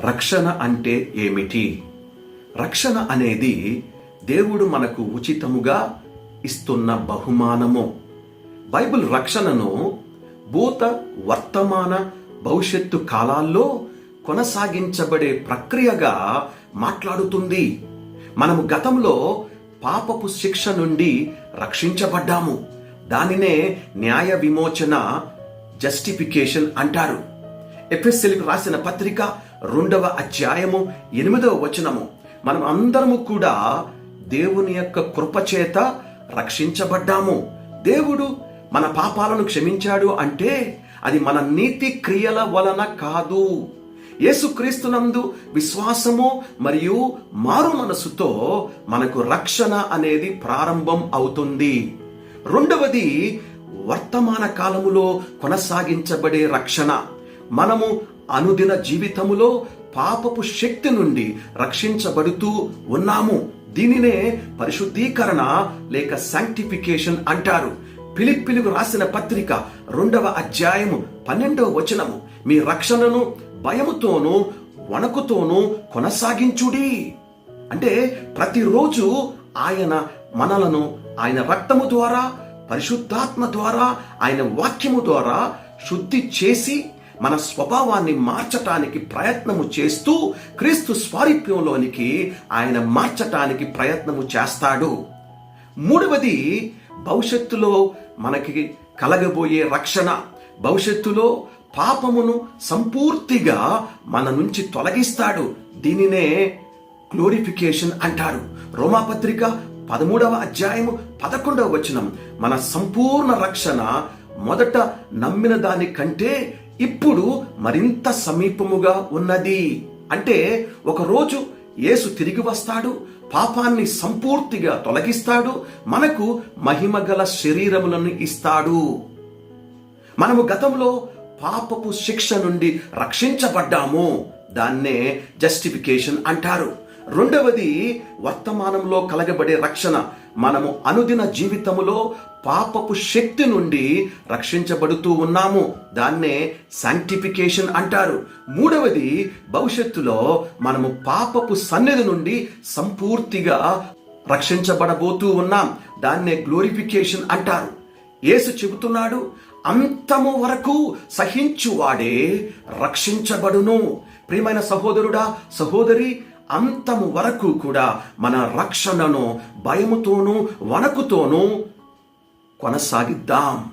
రక్షణ అంటే ఏమిటి? రక్షణ అనేది దేవుడు మనకు ఉచితముగా ఇస్తున్న బహుమానము. బైబిల్ రక్షణను భూత వర్తమాన భవిష్యత్తు కాలాల్లో కొనసాగించబడే ప్రక్రియగా మాట్లాడుతుంది. మనము గతంలో పాపపు శిక్ష నుండి రక్షించబడ్డాము. దానినే న్యాయ విమోచన జస్టిఫికేషన్ అంటారు. ఎఫ్ఎస్ఎల్కి రాసిన పత్రిక రెండవ అధ్యాయము ఎనిమిదవ వచనము. మనం అందరము కూడా దేవుని యొక్క కృపచేత రక్షించబడ్డాము. దేవుడు మన పాపాలను క్షమించాడు అంటే అది మన నీతి క్రియల వలన కాదు. యేసుక్రీస్తునందు విశ్వాసము మరియు మారు మనసుతో మనకు రక్షణ అనేది ప్రారంభం అవుతుంది. రెండవది వర్తమాన కాలములో కొనసాగించబడే రక్షణ. మనము అనుదిన జీవితములో పాపపు శక్తి నుండి రక్షించబడుతూ ఉన్నాము. దీనినే పరిశుద్ధీకరణ లేక శాంక్టిఫికేషన్ అంటారు. పిలిప్పిలుగు రాసిన పత్రిక రెండవ అధ్యాయము పన్నెండవ వచనము మీ రక్షణను భయముతోనూ వణకుతోనూ కొనసాగించుడి. అంటే ప్రతిరోజు ఆయన మనలను ఆయన రక్తము ద్వారా పరిశుద్ధాత్మ ద్వారా ఆయన వాక్యము ద్వారా శుద్ధి చేసి మన స్వభావాన్ని మార్చటానికి ప్రయత్నము చేస్తూ క్రీస్తు స్వారీప్యంలోనికి ఆయన మార్చటానికి ప్రయత్నము చేస్తాడు. మూడవది భవిష్యత్తులో మనకి కలగబోయే రక్షణ. భవిష్యత్తులో పాపమును సంపూర్తిగా మన నుంచి తొలగిస్తాడు. దీనినే గ్లోరిఫికేషన్ అంటారు. రోమాపత్రిక పదమూడవ అధ్యాయము పదకొండవ వచనం. మన సంపూర్ణ రక్షణ మొదట నమ్మిన దానికంటే ఇప్పుడు మరింత సమీపముగా ఉన్నది. అంటే ఒకరోజు యేసు తిరిగి వస్తాడు పాపాన్ని సంపూర్తిగా తొలగిస్తాడు మనకు మహిమగల శరీరములను ఇస్తాడు. మనము గతంలో పాపపు శిక్ష నుండి రక్షించబడ్డాము. దాన్నే జస్టిఫికేషన్ అంటారు. రెండవది వర్తమానంలో కలగబడే రక్షణ. మనము అనుదిన జీవితములో పాపపు శక్తి నుండి రక్షించబడుతూ ఉన్నాము. దాన్నే శాంటిఫికేషన్ అంటారు. మూడవది భవిష్యత్తులో మనము పాపపు సన్నిధి నుండి సంపూర్తిగా రక్షించబడబోతూ ఉన్నాం. దాన్నే గ్లోరిఫికేషన్ అంటారు. యేసు చెబుతున్నాడు అంతము వరకు సహించువాడే రక్షించబడును. ప్రియమైన సహోదరుడా సహోదరి అంతము వరకు కూడా మన రక్షణను భయముతోనూ వణకుతోనూ కొనసాగిద్దాం.